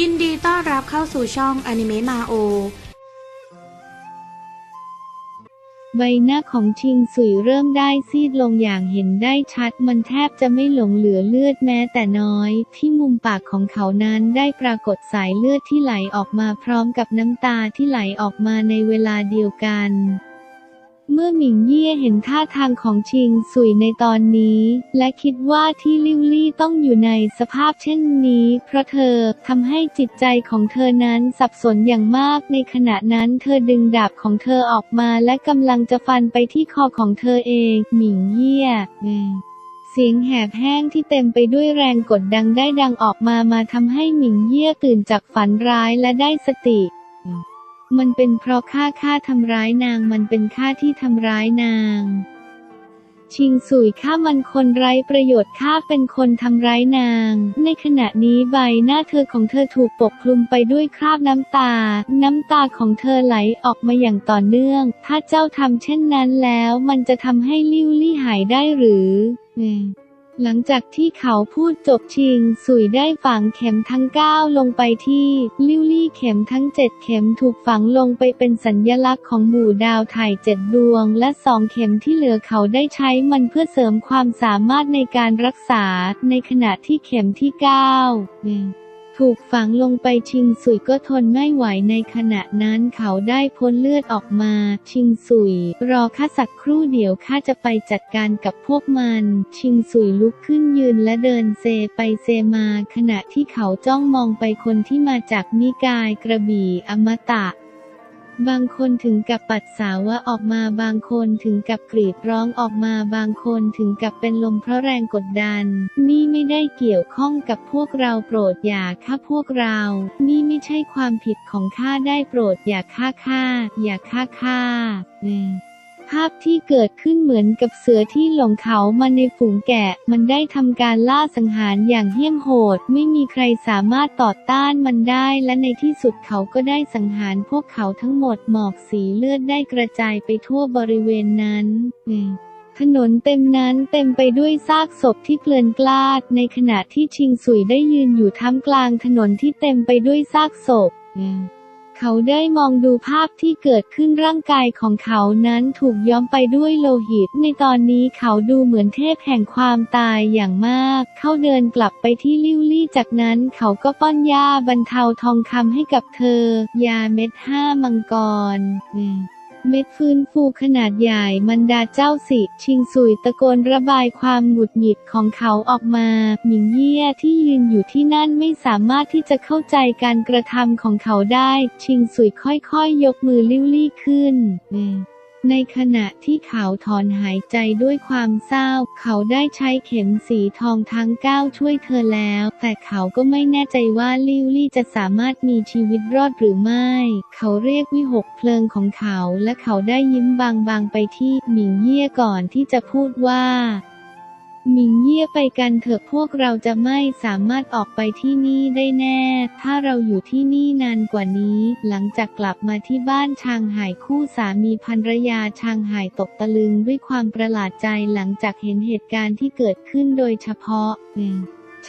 ยินดีต้อนรับเข้าสู่ช่องอนิเมะมาโอ ใบหน้าของชิงสุยเริ่มได้ซีดลงอย่างเห็นได้ชัด มันแทบจะไม่หลงเหลือเลือดแม้แต่น้อย ที่มุมปากของเขานั้นได้ปรากฏสายเลือดที่ไหลออกมาพร้อมกับน้ำตาที่ไหลออกมาในเวลาเดียวกัน เมื่อหมิงเย่เห็นท่าทางของชิงสุยในตอนนี้ และคิดว่าที่ลิวลี่ต้องอยู่ในสภาพเช่นนี้ เพราะเธอทำให้จิตใจของเธอนั้นสับสนอย่างมากในขณะนั้นเธอดึงดาบของเธอออกมาและกำลังจะฟันไปที่คอของเธอเอง หมิงเย่เสียงแหบแห้งที่เต็มไปด้วยแรงกดดังได้ดังออกมามาทำให้หมิงเย่ตื่นจากฝันร้ายและได้สติ มันเป็นเพราะข้าข้าทำร้ายนาง มันเป็นข้าที่ทำร้ายนาง ชิงสุยข้ามันคนไร้ประโยชน์ข้าเป็นคนทำร้ายนาง ในขณะนี้ใบหน้าเธอของเธอถูกปกคลุมไปด้วยคราบน้ำตา น้ำตาของเธอไหลออกมาอย่างต่อเนื่อง ถ้าเจ้าทำเช่นนั้นแล้ว มันจะทำให้ลิ้วลี่หายได้หรืออ หลังจากที่เขาพูดจบชิง สุยได้ฝังเข็มทั้ง 9 ลงไปที่ลิวลี่เข็มทั้ง 7 เข็มถูกฝังลงไปเป็นสัญญลักษณ์ของหมู่ดาวถ่เจ็ดดวง และสองเข็มที่เหลือเขาได้ใช้มันเพื่อเสริมความสามารถในการรักษา ในขณะที่เข็มที่9อืม ถูกฝังลงไปชิงสุยก็ทนไม่ไหวในขณะนั้นเขาได้พ้นเลือดออกมา ชิงสุย รอข้าสักครู่เดี๋ยวข้าจะไปจัดการกับพวกมัน ชิงสุยลุกขึ้นยืนและเดินเซไปเซมา ขณะที่เขาจ้องมองไปคนที่มาจากนิกายกระบี่อมตะ บางคนถึงกับปัดสาวะออกมาบางคนถึงกับกรีดร้องออกมาบางคนถึงกับเป็นลมเพราะแรงกดดัน นี่ไม่ได้เกี่ยวข้องกับพวกเราโปรดอย่าฆ่าพวกเรา นี่ไม่ใช่ความผิดของข้าได้โปรดอย่าฆ่าข้าอย่าฆ่าข้าอืม ภาพที่เกิดขึ้นเหมือนกับเสือที่หลงเขามาในฝูงแกะ มันได้ทำการล่าสังหารอย่างเหี้ยมโหด ไม่มีใครสามารถต่อต้านมันได้และในที่สุดเขาก็ได้สังหารพวกเขาทั้งหมดหมอกสีเลือดได้กระจายไปทั่วบริเวณนั้นถนนเต็มนั้นเต็มไปด้วยซากศพที่เกลื่อนกลาด ในขณะที่ชิงสุยได้ยืนอยู่ท่ามกลางถนนที่เต็มไปด้วยซากศพ เขาได้มองดูภาพที่เกิดขึ้นร่างกายของเขานั้นถูกย้อมไปด้วยโลหิต ในตอนนี้เขาดูเหมือนเทพแห่งความตายอย่างมาก เขาเดินกลับไปที่ลิวลี่ จากนั้นเขาก็ป้อนยาบรรเทาทองคำให้กับเธอ ยาเม็ดห้ามังกรอืม เม็ดฟื้นฟูขนาดใหญ่มันดาเจ้าสิ ชิงสุยตะโกนระบายความหงุดหงิดของเขาออกมา หมิงเยี่ยที่ยืนอยู่ที่นั่นไม่สามารถที่จะเข้าใจการกระทำของเขาได้ ชิงสุยค่อยๆยยกมือลิ้วลี่ขึ้นอืม ในขณะที่เขาถอนหายใจด้วยความเศร้า เขาได้ใช้เข็มสีทองทั้งเก้าช่วยเธอแล้ว แต่เขาก็ไม่แน่ใจว่าลิวลี่จะสามารถมีชีวิตรอดหรือไม่ เขาเรียกวิหกเพลิงของเขาและเขาได้ยิ้มบางๆไปที่หมิงเย่ก่อนที่จะพูดว่า มิงเย่ไปกันเถอะพวกเราจะไม่สามารถออกไปที่นี่ได้แน่ ถ้าเราอยู่ที่นี่นานกว่านี้ หลังจากกลับมาที่บ้านชางหายคู่สามีภรรยาชางหายตกตะลึงด้วยความประหลาดใจหลังจากเห็นเหตุการณ์ที่เกิดขึ้นโดยเฉพาะ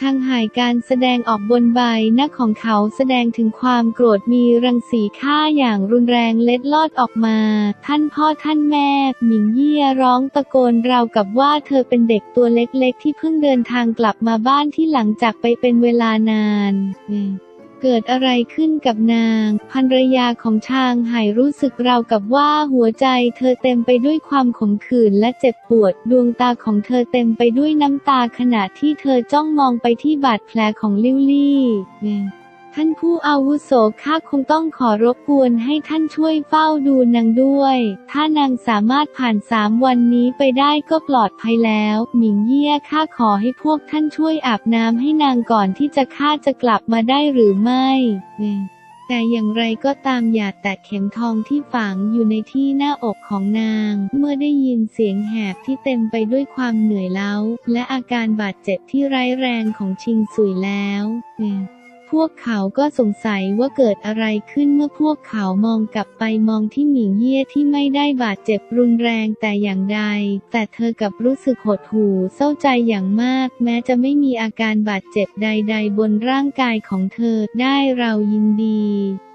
ชางหายการแสดงออกบนใบหน้าของเขาแสดงถึงความโกรธมีรังสีฆ่าอย่างรุนแรงเล็ดลอดออกมา ท่านพ่อท่านแม่ หมิงเยี่ยร้องตะโกนราวกับว่าเธอเป็นเด็กตัวเล็กๆ ที่เพิ่งเดินทางกลับมาบ้านที่หลังจากไปเป็นเวลานานอ เกิดอะไรขึ้นกับนางภรรยาของชางไห่รู้สึกราวกับว่าหัวใจเธอเต็มไปด้วยความขมขื่นและเจ็บปวด ดวงตาของเธอเต็มไปด้วยน้ำตาขณะที่เธอจ้องมองไปที่บาดแผลของลิวลี่ ท่านผู้อาวุโสข้าคงต้องขอรบกวนให้ท่านช่วยเฝ้าดูนางด้วย ถ้านางสามารถผ่านสามวันนี้ไปได้ก็ปลอดภัยแล้ว หมิงเยี่ยข้าขอให้พวกท่านช่วยอาบน้ำให้นางก่อนที่จะข้าจะกลับมาได้หรือไม่ แต่อย่างไรก็ตามอย่าแตะเข็มทองที่ฝังอยู่ในที่หน้าอกของนาง เมื่อได้ยินเสียงแหบที่เต็มไปด้วยความเหนื่อยล้าและอาการบาดเจ็บที่ร้ายแรงของชิงสุยแล้ว พวกเขาก็สงสัยว่าเกิดอะไรขึ้นเมื่อพวกเขามองกลับไปมองที่หมิงเย่ที่ไม่ได้บาดเจ็บรุนแรงแต่อย่างใด แต่เธอกลับรู้สึกหดหู่เศร้าใจอย่างมาก แม้จะไม่มีอาการบาดเจ็บใด ๆ บนร่างกายของเธอได้เรายินดี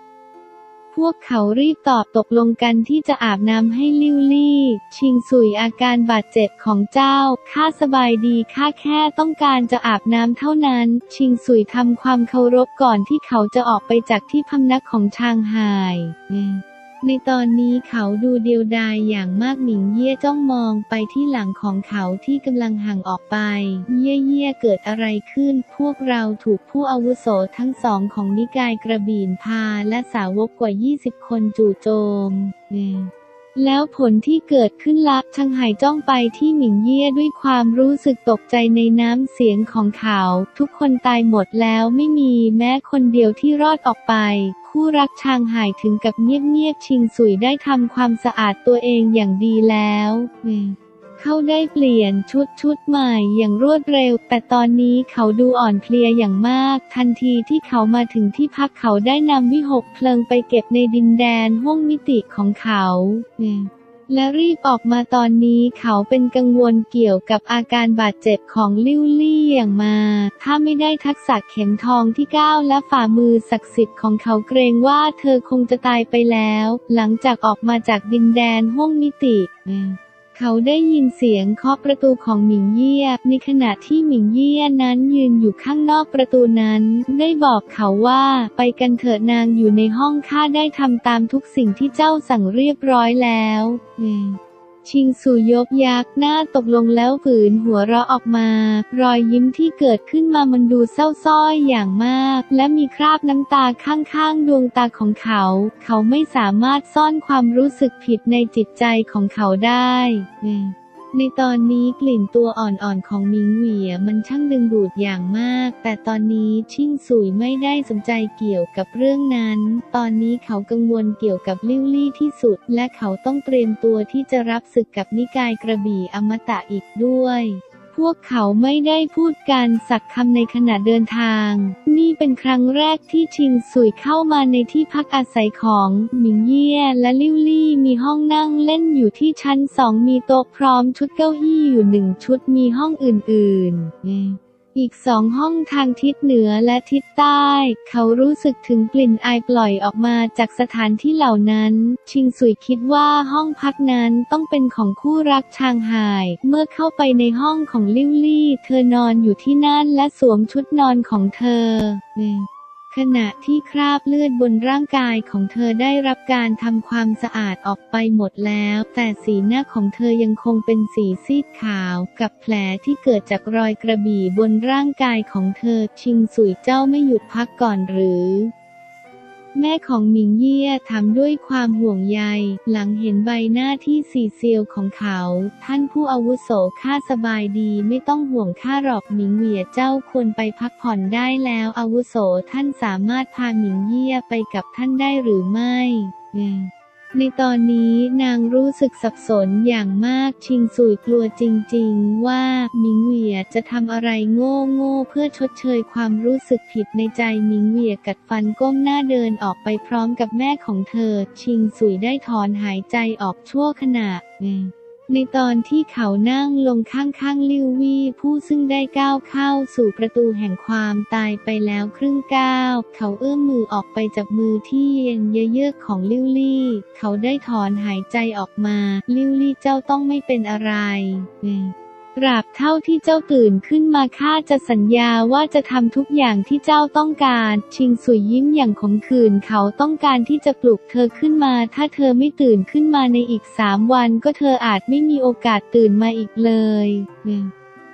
พวกเขารีบตอบตกลงกันที่จะอาบน้ำให้ลิวลี่ ชิงสุยอาการบาดเจ็บของเจ้า ข้าสบายดีข้าแค่ต้องการจะอาบน้ำเท่านั้น ชิงสุยทำความเคารพก่อนที่เขาจะออกไปจากที่พำนักของชางไฮ ในตอนนี้เขาดูเดียวดายอย่างมากหมิงเย่จ้องมองไปที่หลังของเขาที่กำลังห่างออกไป เย่เย่เกิดอะไรขึ้น พวกเราถูกผู้อาวุโสทั้งสองของนิกายกระบี่นพาและสาวกกว่า 20 คนจู่โจม อืม แล้วผลที่เกิดขึ้นลักชังไห่จ้องไปที่หมิงเย่ด้วยความรู้สึกตกใจในน้ำเสียงของเขา ทุกคนตายหมดแล้วไม่มีแม้คนเดียวที่รอดออกไปคู่รักชางหายถึงกับเงียบๆชิงสุยได้ทำความสะอาดตัวเองอย่างดีแล้วอืม เขาได้เปลี่ยนชุดชุดใหม่อย่างรวดเร็ว แต่ตอนนี้เขาดูอ่อนเพลียอย่างมาก ทันทีที่เขามาถึงที่พักเขาได้นำวิหกเพลิงไปเก็บในดินแดนห้วงมิติของเขาและรีบออกมาตอนนี้เขาเป็นกังวลเกี่ยวกับอาการบาดเจ็บของลิวลี่อย่างมา ถ้าไม่ได้ทักษะเข็มทองที่ก้าวและฝ่ามือศักดิ์สิทธิ์ของเขาเกรงว่าเธอคงจะตายไปแล้ว หลังจากออกมาจากดินแดนห้วงมิติ เขาได้ยินเสียงเคาะประตูของหมิงเยี่ย ในขณะที่หมิงเยี่ยนั้นยืนอยู่ข้างนอกประตูนั้น ได้บอกเขาว่าไปกันเถิดนางอยู่ในห้องข้าได้ทำตามทุกสิ่งที่เจ้าสั่งเรียบร้อยแล้วอืม ชิงสูยกยักหน้าตกลงแล้วฝืนหัวเราะออกมา รอยยิ้มที่เกิดขึ้นมามันดูเศร้าส้อยอย่างมาก และมีคราบน้ำตาข้างๆ ดวงตาของเขา เขาไม่สามารถซ่อนความรู้สึกผิดในจิตใจของเขาได้ ในตอนนี้กลิ่นตัวอ่อนๆของมิงเหวียมันช่างดึงดูดอย่างมาก แต่ตอนนี้ชิ่งสุยไม่ได้สนใจเกี่ยวกับเรื่องนั้น ตอนนี้เขากังวลเกี่ยวกับลิวลี่ที่สุด และเขาต้องเตรียมตัวที่จะรับศึกกับนิกายกระบี่อมตะอีกด้วย พวกเขาไม่ได้พูดกันสักคำในขณะเดินทาง นี่เป็นครั้งแรกที่ชิงสุยเข้ามาในที่พักอาศัยของหมิงเย่และลิวลี่มีห้องนั่งเล่นอยู่ที่ชั้นสองมีโต๊ะพร้อมชุดเก้าอี้อยู่หนึ่งชุดมีห้องอื่นๆ อีกสองห้องทางทิศเหนือและทิศใต้ เขารู้สึกถึงกลิ่นอายปล่อยออกมาจากสถานที่เหล่านั้น ชิงสุยคิดว่าห้องพักนั้นต้องเป็นของคู่รักชางไห่เมื่อเข้าไปในห้องของลิวลี่ เธอนอนอยู่ที่นั่นและสวมชุดนอนของเธอ ขณะที่คราบเลือดบนร่างกายของเธอได้รับการทำความสะอาดออกไปหมดแล้ว แต่สีหน้าของเธอยังคงเป็นสีซีดขาว กับแผลที่เกิดจากรอยกระบี่บนร่างกายของเธอชิงสุยเจ้าไม่หยุดพักก่อนหรือ แม่ของหมิงเยี่ยถามด้วยความห่วงใย หลังเห็นใบหน้าที่สีเซียวของเขา ท่านผู้อาวุโสข้าสบายดีไม่ต้องห่วงข้าหรอกหมิงเหวียเจ้าควรไปพักผ่อนได้แล้วอาวุโสท่านสามารถพาหมิงเยี่ยไปกับท่านได้หรือไม่อืม ในตอนนี้นางรู้สึกสับสนอย่างมากชิงสุยกลัวจริงๆ ว่ามิงเหวียจะทำอะไรโง่โง่ๆเพื่อชดเชยความรู้สึกผิดในใจมิงเหวียกัดฟันก้มหน้าเดินออกไปพร้อมกับแม่ของเธอ ชิงสุยได้ถอนหายใจออกชั่วขณะอืม ในตอนที่เขานั่งลงข้างๆลิววี่ ผู้ซึ่งได้ก้าวเข้าสู่ประตูแห่งความตายไปแล้วครึ่งก้าว เขาเอื้อมมือออกไปจากมือที่เย็นเยือกของลิวลี่ เขาได้ถอนหายใจออกมา ลิวลี่เจ้าต้องไม่เป็นอะไรอืม ตราบเท่าที่เจ้าตื่นขึ้นมาข้าจะสัญญาว่าจะทำทุกอย่างที่เจ้าต้องการ ชิงสุยยิ้มอย่างขมขื่นเขาต้องการที่จะปลุกเธอขึ้นมา ถ้าเธอไม่ตื่นขึ้นมาในอีกสามวันก็เธออาจไม่มีโอกาสตื่นมาอีกเลย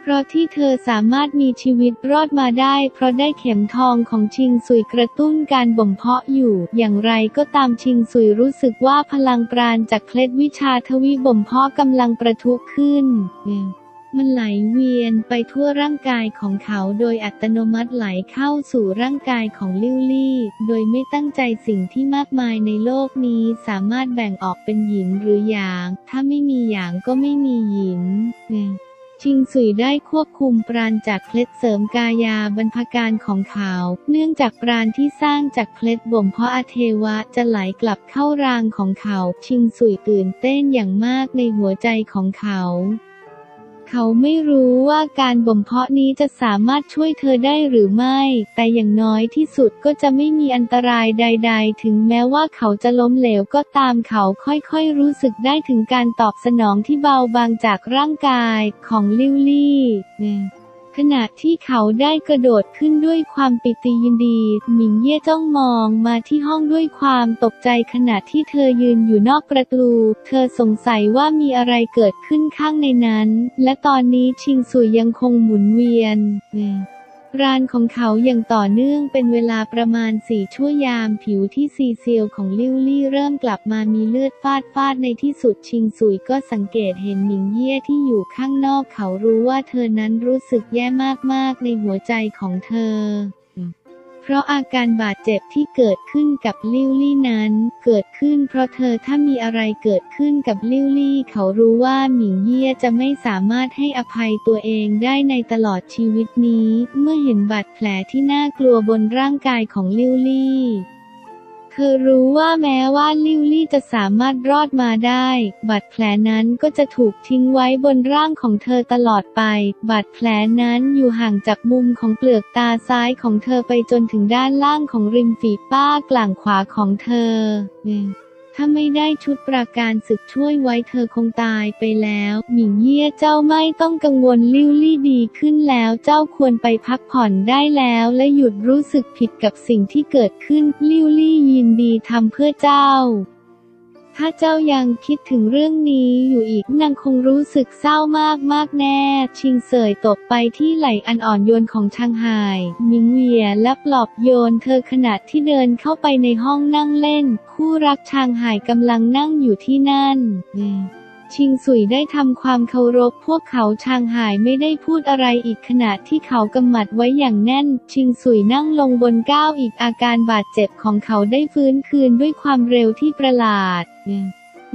เพราะที่เธอสามารถมีชีวิตรอดมาได้ เพราะได้เข็มทองของชิงสุยกระตุ้นการบ่มเพาะอยู่ อย่างไรก็ตามชิงสุยรู้สึกว่าพลังปราณจากเคล็ดวิชาทวิบ่มเพาะกำลังประทุขึ้น มันไหลเวียนไปทั่วร่างกายของเขาโดยอัตโนมัติไหลเข้าสู่ร่างกายของลิวลี่ โดยไม่ตั้งใจสิ่งที่มากมายในโลกนี้สามารถแบ่งออกเป็นหยินหรือหยาง ถ้าไม่มีหยางก็ไม่มีหยินชิงสุยได้ควบคุมปราณจากเคล็ดเสริมกายาบรรพการของเขา เนื่องจากปราณที่สร้างจากเคล็ดบ่มเพาะอาเทวะจะไหลกลับเข้ารางของเขา ชิงสุยตื่นเต้นอย่างมากในหัวใจของเขา เขาไม่รู้ว่าการบ่มเพาะนี้จะสามารถช่วยเธอได้หรือไม่ แต่อย่างน้อยที่สุดก็จะไม่มีอันตรายใด ๆ ถึงแม้ว่าเขาจะล้มเหลวก็ตามเขาค่อยๆรู้สึกได้ถึงการตอบสนองที่เบาบางจากร่างกายของลิวลี่ ขณะที่เขาได้กระโดดขึ้นด้วยความปิติยินดี หมิงเย่จ้องมองมาที่ห้องด้วยความตกใจขณะที่เธอยืนอยู่นอกประตู เธอสงสัยว่ามีอะไรเกิดขึ้นข้างในนั้น และตอนนี้ชิงสุยยังคงหมุนเวียนเนี่ย รานของเขาอย่างต่อเนื่องเป็นเวลาประมาณสี่ชั่วยามผิวที่ซีเซียวของลิวลี่เริ่มกลับมามีเลือดฟาดฟาดในที่สุดชิงสุยก็สังเกตเห็นหมิงเย่ที่อยู่ข้างนอกเขารู้ว่าเธอนั้นรู้สึกแย่มากๆในหัวใจของเธอ พราะอาการบาดเจ็บที่เกิดขึ้นกับลิวลี่นั้น เกิดขึ้นเพราะเธอถ้ามีอะไรเกิดขึ้นกับลิวลี่ เขารู้ว่าหมิงเย่จะไม่สามารถให้อภัยตัวเองได้ในตลอดชีวิตนี้ เมื่อเห็นบาดแผลที่น่ากลัวบนร่างกายของลิวลี่ เธอรู้ว่าแม้ว่าลิวลี่จะสามารถรอดมาได้ บาดแผลนั้นก็จะถูกทิ้งไว้บนร่างของเธอตลอดไป บาดแผลนั้นอยู่ห่างจากมุมของเปลือกตาซ้ายของเธอไปจนถึงด้านล่างของริมฝีป้ากลางขวาของเธอ ถ้าไม่ได้ชุดประการศึกช่วยไว้เธอคงตายไปแล้วหมิงเย่เจ้าไม่ต้องกังวลลิวลี่ดีขึ้นแล้วเจ้าควรไปพักผ่อนได้แล้วและหยุดรู้สึกผิดกับสิ่งที่เกิดขึ้นลิวลี่ยินดีทำเพื่อเจ้า ถ้าเจ้ายังคิดถึงเรื่องนี้อยู่อีกนางคงรู้สึกเศร้ามากมากแน่ ชิงเสยตบไปที่ไหล่อันอ่อนโยนของชางไห่มิงเวียและปลอบโยนเธอขณะที่เดินเข้าไปในห้องนั่งเล่น คู่รักชางไห่กำลังนั่งอยู่ที่นั่น ชิงสุยได้ทำความเคารพพวกเขาชางหายไม่ได้พูดอะไรอีกขณะที่เขากำมัดไว้อย่างแน่น ชิงสุยนั่งลงบนก้าวอีกอาการบาดเจ็บของเขาได้ฟื้นคืนด้วยความเร็วที่ประหลาด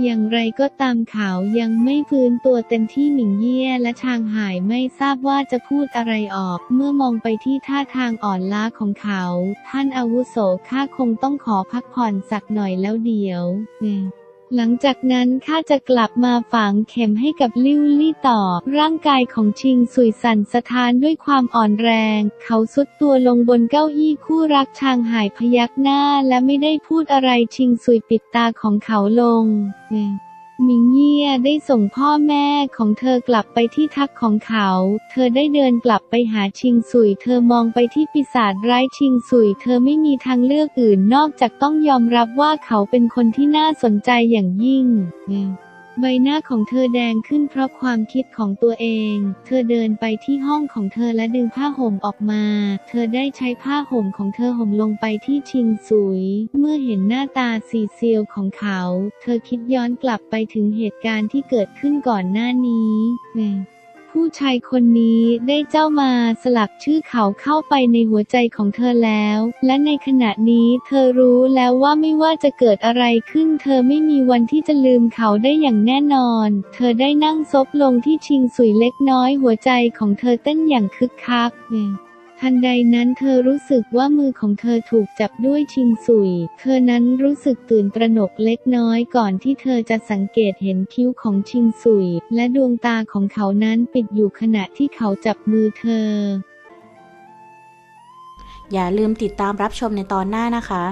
อย่างไรก็ตามเขายังไม่ฟื้นตัวเต็มที่หมิงเย่และชางหายไม่ทราบว่าจะพูดอะไรออก เมื่อมองไปที่ท่าทางอ่อนล้าของเขา ท่านอาวุโสข้าคงต้องขอพักผ่อนสักหน่อยแล้วเดี๋ยวเหลังจากนั้นข้าจะกลับมาฝังเข็มให้กับลิวลี่ต่อ ร่างกายของชิงสุยสั่นสะท้านด้วยความอ่อนแรง เขาสุดตัวลงบนเก้าอี้คู่รักชางหายพยักหน้าและไม่ได้พูดอะไรชิงสุยปิดตาของเขาลง หมิงเยี่ยได้ส่งพ่อแม่ของเธอกลับไปที่ทักของเขา เธอได้เดินกลับไปหาชิงสุย เธอมองไปที่ปีศาจร้ายชิงสุย เธอไม่มีทางเลือกอื่นนอกจากต้องยอมรับว่าเขาเป็นคนที่น่าสนใจอย่างยิ่ง ใบหน้าของเธอแดงขึ้นเพราะความคิดของตัวเอง เธอเดินไปที่ห้องของเธอและดึงผ้าห่มออกมา เธอได้ใช้ผ้าห่มของเธอห่มลงไปที่ชิงสุย เมื่อเห็นหน้าตาซีเซียวของเขา เธอคิดย้อนกลับไปถึงเหตุการณ์ที่เกิดขึ้นก่อนหน้านี้ ผู้ชายคนนี้ได้เจ้ามาสลักชื่อเขาเข้าไปในหัวใจของเธอแล้ว และในขณะนี้เธอรู้แล้วว่าไม่ว่าจะเกิดอะไรขึ้น เธอไม่มีวันที่จะลืมเขาได้อย่างแน่นอน เธอได้นั่งซบลงที่ชิงสุยเล็กน้อยหัวใจของเธอเต้นอย่างคึกคักเนี่ย ทันใดนั้นเธอรู้สึกว่ามือของเธอถูกจับด้วยชิงสุย เธอนั้นรู้สึกตื่นตระหนกเล็กน้อยก่อนที่เธอจะสังเกตเห็นคิ้วของชิงสุย และดวงตาของเขานั้นปิดอยู่ขณะที่เขาจับมือเธอ อย่าลืมติดตามรับชมในตอนหน้านะคะ